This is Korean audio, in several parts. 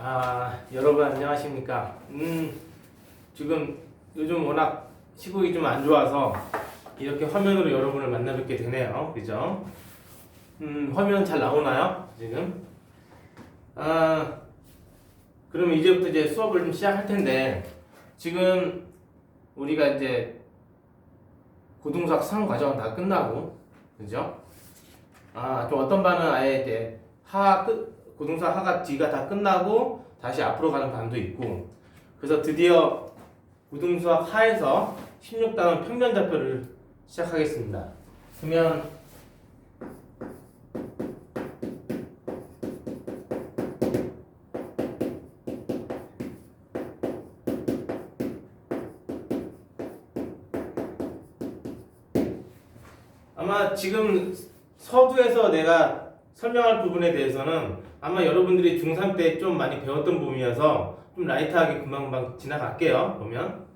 아, 여러분 안녕하십니까? 음, 지금 요즘 워낙 시국이 좀 안 좋아서 이렇게 화면으로 여러분을 만나 뵙게 되네요. 그죠? 음, 화면 잘 나오나요? 지금? 아, 그러면 이제부터 이제 수업을 좀 시작할 텐데, 지금 우리가 이제 고등수학 3 과정은 다 끝나고, 그죠? 아, 좀 어떤 반은 아예 이제 하 끝, 고등사 하가 뒤가 다 끝나고 다시 앞으로 가는 반도 있고 그래서 드디어 고등수학 하에서 16단원 평면 좌표를 시작하겠습니다. 그러면 아마 지금 서두에서 내가 설명할 부분에 대해서는 아마 여러분들이 중3 때 좀 많이 배웠던 부분이어서 좀 라이트하게 금방금방 지나갈게요. 보면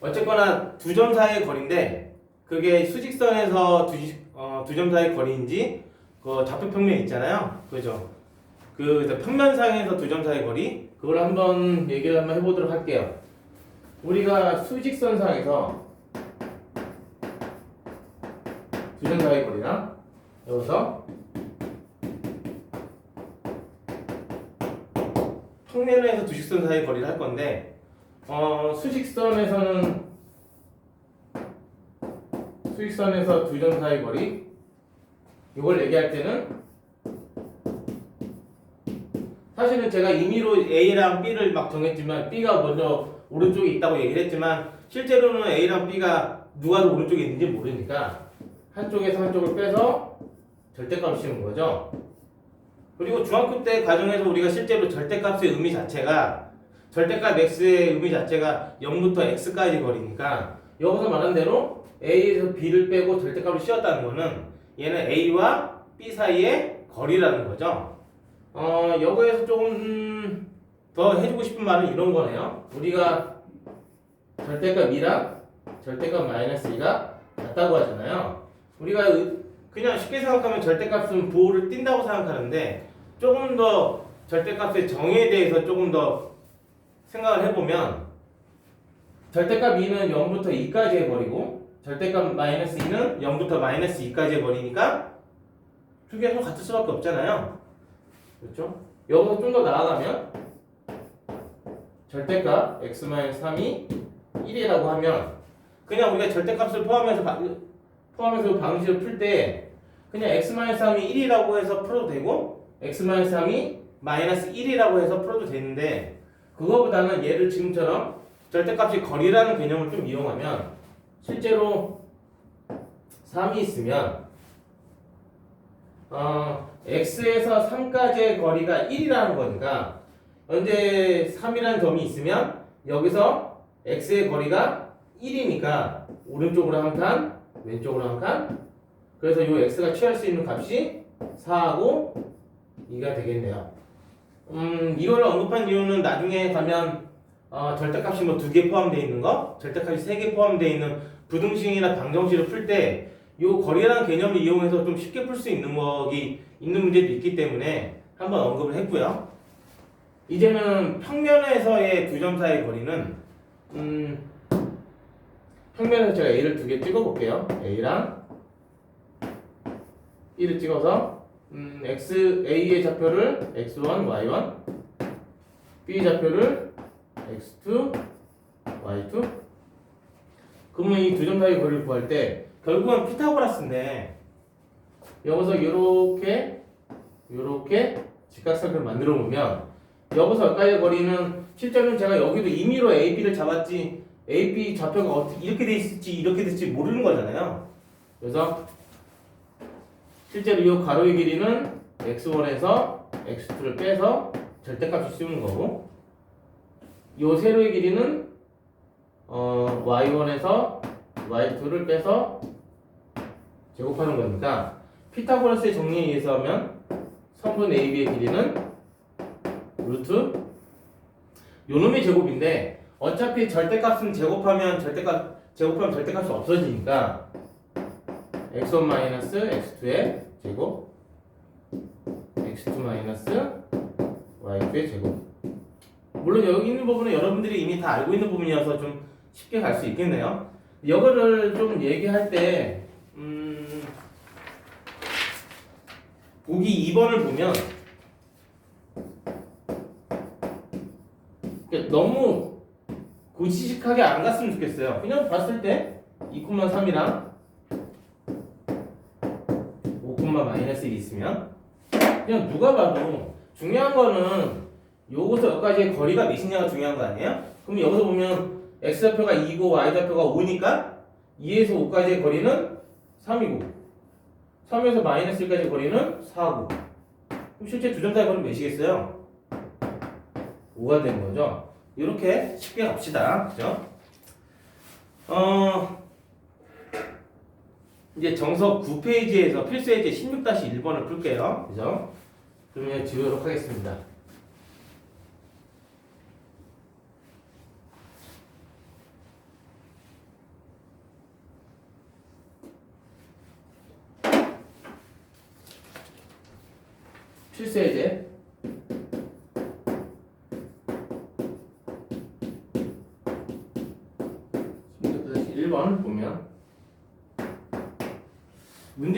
어쨌거나 두 점 사이의 거리인데 그게 수직선에서 두, 어, 두 점 사이의 거리인지 그 좌표 평면 있잖아요. 그죠? 그 평면상에서 두 점 사이의 거리 그걸 한번 얘기를 한번 해보도록 할게요. 우리가 수직선상에서 두 점 사이의 거리랑 여기서 평면에서 두 직선 사이 거리를 할 건데 어, 수직선에서는 수직선에서 두 점 사이 거리 이걸 얘기할 때는 사실은 제가 임의로 A랑 B를 막 정했지만 B가 먼저 오른쪽에 있다고 얘기를 했지만 실제로는 A랑 B가 누가 더 오른쪽에 있는지 모르니까 한쪽에서 한쪽을 빼서 절대값을 씌우는 거죠. 그리고 중학교 때 과정에서 우리가 실제로 절대값의 의미 자체가 절대값 x의 의미 자체가 0부터 x까지 거리니까 여기서 말한 대로 a에서 b를 빼고 절대값을 씌웠다는 거는 얘는 a와 b 사이의 거리라는 거죠. 어 여기에서 조금 음, 더 해주고 싶은 말은 이런 거네요. 우리가 절대값 2랑 절대값 마이너스 2가 같다고 하잖아요. 우리가 의- 그냥 쉽게 생각하면 절대값은 부호를 띈다고 생각하는데 조금 더 절대값의 정의에 대해서 조금 더 생각을 해보면 절대값 2는 0부터 2까지의 거리고 절대값 마이너스 2는 0부터 마이너스 2까지의 거리니까 두 개가 같을 수밖에 없잖아요. 그렇죠? 여기서 좀 더 나아가면 절대값 x-3이 1이라고 하면 그냥 우리가 절대값을 포함해서 바- 포함해서 방식을 풀 때 그냥 x-3이 1이라고 해서 풀어도 되고 x-3이 마이너스 1이라고 해서 풀어도 되는데 그거보다는 얘를 지금처럼 절대값이 거리라는 개념을 좀 이용하면 실제로 3이 있으면 어, x에서 3까지의 거리가 1이라는 거니까 현재 3이라는 점이 있으면 여기서 x의 거리가 1이니까 오른쪽으로 한 칸, 왼쪽으로 한 칸. 그래서 이 x가 취할 수 있는 값이 4하고 2가 되겠네요. 음, 이걸 언급한 이유는 나중에 가면 어, 절대값이 뭐 두 개 포함되어 있는 거, 절대값이 세 개 포함되어 있는 부등식이나 방정식을 풀 때 이 거리라는 개념을 이용해서 좀 쉽게 풀 수 있는 거기 있는 문제도 있기 때문에 한번 언급을 했고요. 이제는 평면에서의 사이의 거리는 음, 평면에서 제가 A를 두 개 찍어 볼게요. A랑 B를 찍어서 음, X A의 좌표를 x1, y1, B 좌표를 x2, y2. 그러면 이 두 점 사이 거리를 구할 때 결국은 피타고라스인데 여기서 이렇게 이렇게 직각선을 만들어 보면 여기서 여기까지의 거리는 실제로는 제가 여기도 임의로 A, B를 잡았지 A, B 좌표가 어떻게 이렇게 돼 있을지 이렇게 될지 모르는 거잖아요. 그래서 실제로 이 가로의 길이는 x1에서 x2를 빼서 절대값을 씌우는 거고 이 세로의 길이는 어, y1에서 y2를 빼서 제곱하는 거니까 피타고라스의 정리에 의해서 하면 성분 AB의 길이는 루트 요 놈의 제곱인데 어차피 절대값은 제곱하면 절대값 제곱하면 절대값이 없어지니까 x1 마이너스 x2의 제곱 x2 마이너스 y2의 제곱 물론 여기 있는 부분은 여러분들이 이미 다 알고 있는 부분이어서 좀 쉽게 갈 수 있겠네요. 이거를 좀 얘기할 때, 음, 보기 2번을 보면, 이게 너무 고지식하게 안 갔으면 좋겠어요. 그냥 봤을 때 2,3이랑 마이너스 1이 있으면 그냥 누가 봐도 중요한 거는 요거서 여기까지의 거리가 몇이냐가 중요한 거 아니에요? 그럼 여기서 보면 x좌표가 2고 y좌표가 5니까 2에서 5까지의 거리는 3이고 3에서 마이너스 1까지의 거리는 4고 그럼 실제 두점 사이 거리는 몇이겠어요? 5가 되는 거죠. 이렇게 쉽게 갑시다. 그죠? 어, 이제 정석 9페이지에서 필수 예제 16-1번을 풀게요. 그죠? 그러면 지우도록 하겠습니다. 필수 예제 다시 1번 보면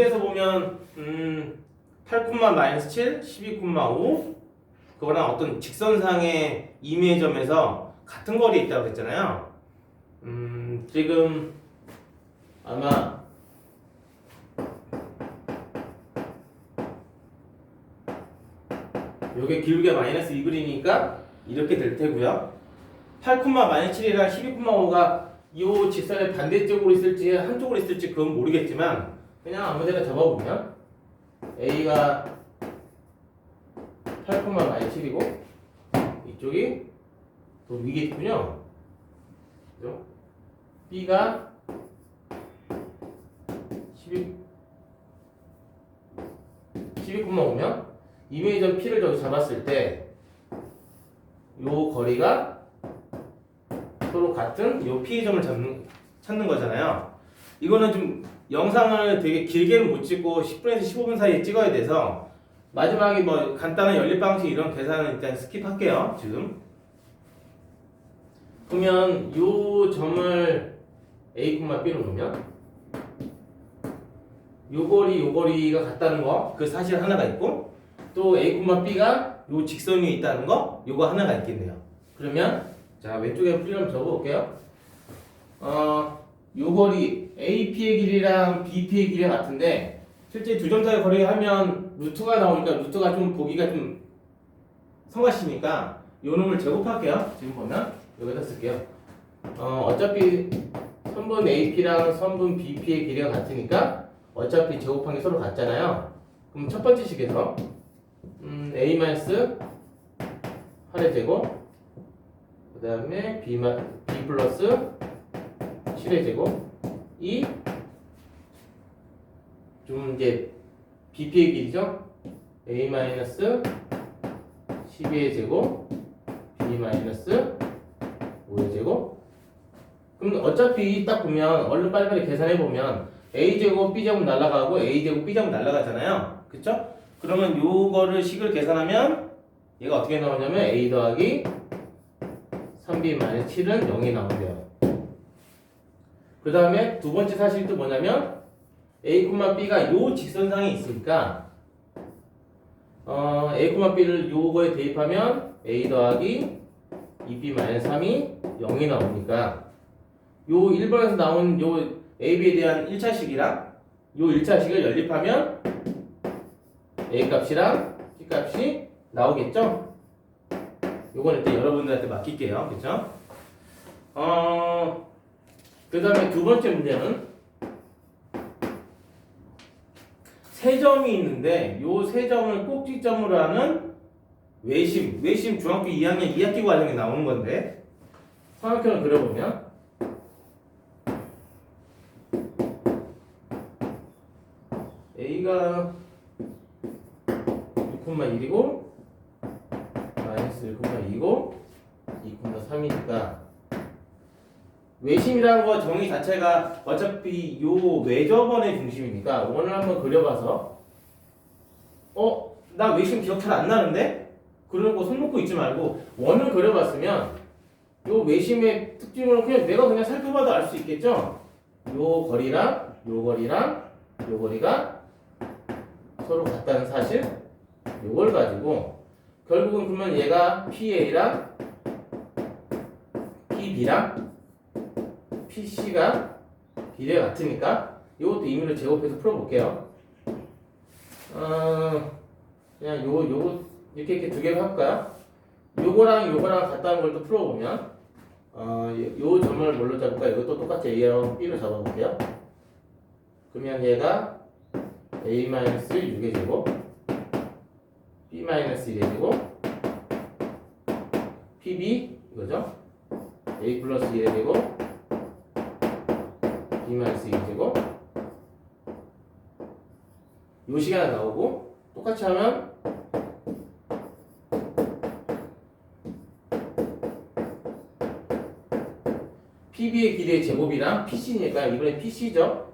문제에서 보면 음, 8, 마이너스 7, 12,5 그거랑 어떤 직선상의 이미점에서 같은 거리에 있다고 했잖아요. 음, 지금 아마 요게 기울기가 마이너스 2그리니까 이렇게 될 테고요. 8, 마이너스 7이랑 12,5가 이 직선의 반대쪽으로 있을지 한쪽으로 있을지 그건 모르겠지만 그냥 아무데나 잡아보면 A가 8, 마이너스 7이고 이쪽이 더 위겠군요. 그죠? B가 12, 12,5면 이미지점 P를 저기 잡았을 때 요 거리가 서로 같은 요 P 점을 잡는, 찾는 거잖아요. 이거는 좀 영상을 되게 길게는 못 찍고 10분에서 15분 사이에 찍어야 돼서 마지막에 뭐 간단한 연립 방식 이런 계산은 일단 스킵할게요. 지금. 그러면 요 점을 A, B로 놓으면 요 거리 요 거리가 같다는 거 그 사실 하나가 있고 또 A, B가 요 직선 위에 있다는 거 요거 하나가 있겠네요. 그러면 자 왼쪽에 풀이 한번 적어볼게요. 어, 요 거리 AP의 길이랑 BP의 길이가 같은데 실제 두 점 사이 거리 하면 루트가 나오니까 루트가 좀 보기가 좀 성가시니까 요 놈을 제곱할게요. 지금 보면 여기다 쓸게요. 어, 어차피 선분 AP랑 선분 BP의 길이가 같으니까 어차피 제곱한 게 서로 같잖아요. 그럼 첫 번째 식에서 음, A 마이너스 8의 제곱 그 다음에 B, 마, B 플러스 7의 제곱 이 좀 이제 BP의 길이죠 A 마이너스 12의 제곱 B 마이너스 5의 제곱 그럼 어차피 딱 보면 얼른 빨리빨리 계산해 보면 A 제곱 B 제곱 날라가고 A 제곱 B 제곱 날라가잖아요 그쵸? 그러면 요거를 식을 계산하면 얘가 어떻게 나오냐면 A 더하기 3B 마이너스 7은 0이 나온대요. 그 다음에 두 번째 사실이 또 뭐냐면 A, B가 요 직선상에 있으니까 어, A, B를 요거에 대입하면 A 더하기 2B 마이너스 3이 0이 나오니까 요 1번에서 나온 요 AB에 대한 1차식이랑 요 1차식을 연립하면 A 값이랑 B 값이 나오겠죠? 요건 일단 여러분들한테 맡길게요. 그쵸? 어, 그 다음에 두 번째 문제는 세 점이 있는데 요 세 점을 꼭지점으로 하는 외심, 외심 중학교 2학년 2학기 과정에 나오는 건데 삼각형을 그려보면 A가 6,1이고 마이너스 1,2고 2,3이니까 외심이라는 거 정의 자체가 어차피 요 외접원의 중심이니까 원을 한번 그려봐서 어? 나 외심 기억 잘 안 나는데? 그러고 손 놓고 있지 말고 원을 그려봤으면 요 외심의 특징을 그냥 내가 그냥 살펴봐도 알 수 있겠죠? 요 거리랑 요 거리랑 요 거리가 서로 같다는 사실 요걸 가지고 결국은 그러면 얘가 PA랑 PB랑 PC가 비례가 같으니까 이것도 임의로 제곱해서 풀어볼게요. 어, 그냥 요거 요거 이렇게 이렇게 두 개를 할까요? 요거랑 요거랑 같다는 걸 또 풀어보면 어, 요, 요 점을 뭘로 잡을까? 이것도 똑같이 A랑 B로 잡아볼게요. 그러면 얘가 A-6의 제곱 B-1의 제곱 PB 이거죠? A 플러스 1의 제곱 B-2의 제곱 요 시간에 나오고 똑같이 하면 PB의 길이의 제곱이랑 PC니까 이번에 PC죠.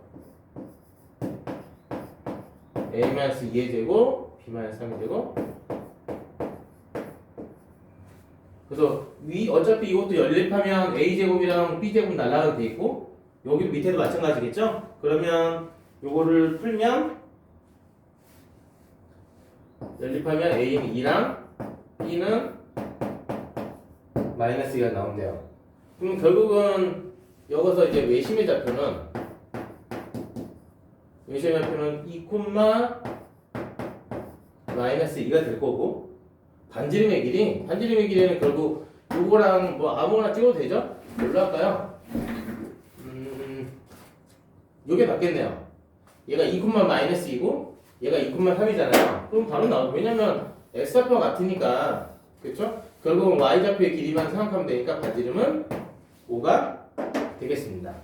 A-2의 제곱, B-3의 제곱. 그래서 위 어차피 이것도 연립하면 A 제곱이랑 B 제곱 날라가게 돼 있고 여기 밑에도 마찬가지겠죠? 그러면 요거를 풀면 연립하면 A는 2랑 B는 마이너스 2가 나온대요. 그럼 결국은 여기서 이제 외심의 좌표는 외심의 좌표는 2, 마이너스 2가 될 거고 반지름의 길이 반지름의 길이는 결국 요거랑 뭐 아무거나 찍어도 되죠? 뭘로 할까요? 음, 요게 맞겠네요. 얘가 2, 마이너스 2고 얘가 2, 3이잖아요. 그럼 바로 나오죠. 왜냐면 x 좌표가 같으니까 그렇죠? 결국은 y 좌표의 길이만 생각하면 되니까 반지름은 5가 되겠습니다.